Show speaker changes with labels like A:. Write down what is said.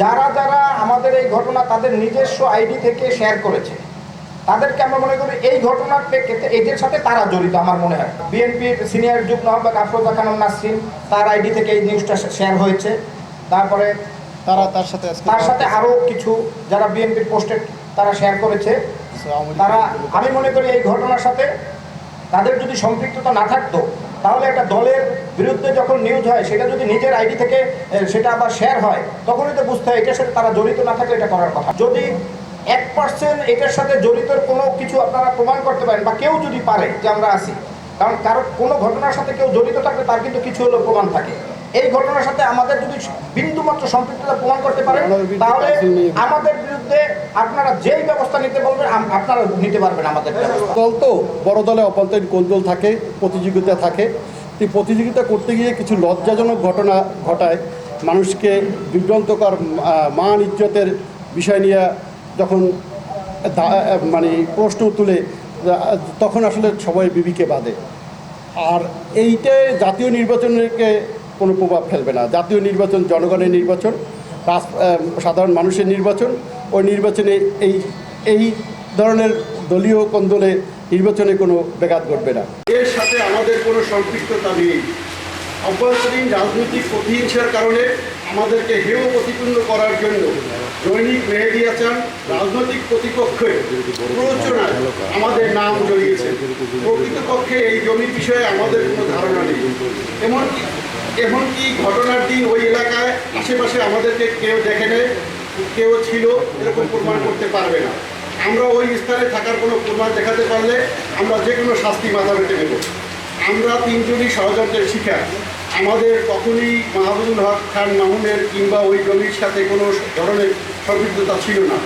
A: যারা যারা আমাদের এই ঘটনা তাদের নিজস্ব আইডি থেকে শেয়ার করেছে তাদেরকে আমরা মনে করি এই ঘটনার প্রেক্ষিতে এদের সাথে তারা জড়িত আমার মনে হয়। বিএনপির সিনিয়র যুগ্ম আহ্বায়ক আফরোজা খানম নাসরিন তার আইডি থেকে এই নিউজটা শেয়ার হয়েছে। তারপরে
B: তারা তার সাথে
A: তার সাথে আরও কিছু যারা বিএনপির পোস্টেড তারা শেয়ার করেছে। তারা আমি মনে করি এই ঘটনার সাথে তাদের যদি সম্পৃক্ততা না থাকতো তাহলে একটা দলের বিরুদ্ধে যখন নিউজ হয় সেটা যদি নিজের আইডি থেকে সেটা আবার শেয়ার হয় তখনই তো বুঝতে হয় এটার সাথে তারা জড়িত না থাকলে এটা করার কথা। যদি এক পার্সেন্ট এটার সাথে জড়িত কোনো কিছু আপনারা প্রমাণ করতে পারেন বা কেউ যদি পারে যে আমরা আসি কারণ কারও কোনো ঘটনার সাথে কেউ জড়িত থাকলে তার কিন্তু কিছু হলেও প্রমাণ থাকে। এই ঘটনার সাথে আমাদের যদি বিন্দুমাত্র সম্পৃক্ততা প্রমাণ করতে পারেন তাহলে আমাদের বিরুদ্ধে আপনারা যেই ব্যবস্থা নিতে বলবেন আপনারা নিতে পারবেন আমাদের
C: দল তো বড় দলে অভ্যন্তরীণ কোন্দল থাকে প্রতিযোগিতা থাকে। এই প্রতিযোগিতা করতে গিয়ে কিছু লজ্জাজনক ঘটনা ঘটায়। মানুষকে বিভ্রান্তকর মান ইজ্জতের বিষয় নিয়ে যখন মানে প্রশ্ন তুলে তখন আসলে সবাই বিবিকে বাঁধে আর এইটাই জাতীয় নির্বাচনকে কোনো প্রভাব ফেলবে না। জাতীয় নির্বাচন জনগণের নির্বাচন সাধারণ মানুষের নির্বাচন। ওই নির্বাচনে এই এই ধরনের দলীয় কোন্দলে নির্বাচনে কোনো ব্যাঘাত ঘটবে না। এর সাথে আমাদের কোনো সম্পৃক্ততা নেই। অভ্যন্তরীণ রাজনৈতিক প্রতিহিংসার কারণে আমাদেরকে হেয় প্রতিপূর্ণ করার জন্য দৈনিক মেহেদিয়াচান রাজনৈতিক প্রতিপক্ষের প্ররোচনায় আমাদের নাম জড়িয়েছে প্রকৃতপক্ষে এই জমি বিষয়ে আমাদের কোনো ধারণা নেই। এমনকি এমনকি ঘটনার দিন ওই এলাকায় আশেপাশে আমাদেরকে কেউ দেখে নেয়, কেউ ছিল, এরকম প্রমাণ করতে পারবে না। আমরা ওই স্থানে থাকার কোনো প্রমাণ দেখাতে পারলে আমরা যে কোনো শাস্তি মাথা পেতে নেব আমরা তিনজনই ষড়যন্ত্রের শিকার। আমাদের কখনই মাহবুবুল হক খান মামুনের কিংবা ওই জমির সাথে কোনো ধরনের সম্পৃক্ততা ছিল না।